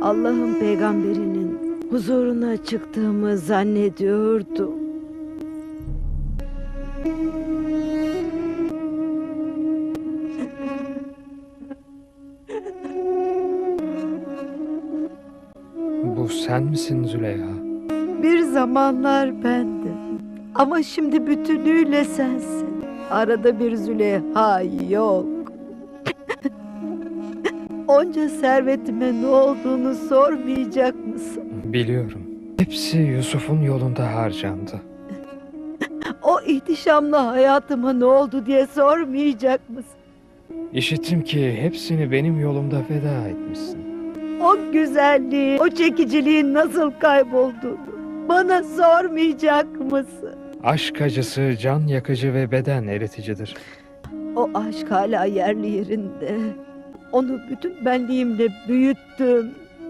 Allah'ın peygamberinin huzuruna çıktığımı zannediyordum. Bu sen misin Züleyha? Bir zamanlar bendim. Ama şimdi bütünüyle sensin. Arada bir Züleyha yok. Onca servetime ne olduğunu sormayacak mısın? Biliyorum. Hepsi Yusuf'un yolunda harcandı. O ihtişamlı hayatıma ne oldu diye sormayacak mısın? İşittim ki hepsini benim yolumda feda etmişsin. O güzelliği, o çekiciliğin nasıl kaybolduğunu bana sormayacak mısın? Aşk acısı can yakıcı ve beden eriticidir. O aşk hala yerli yerinde. Onu bütün benliğimle büyüttüm.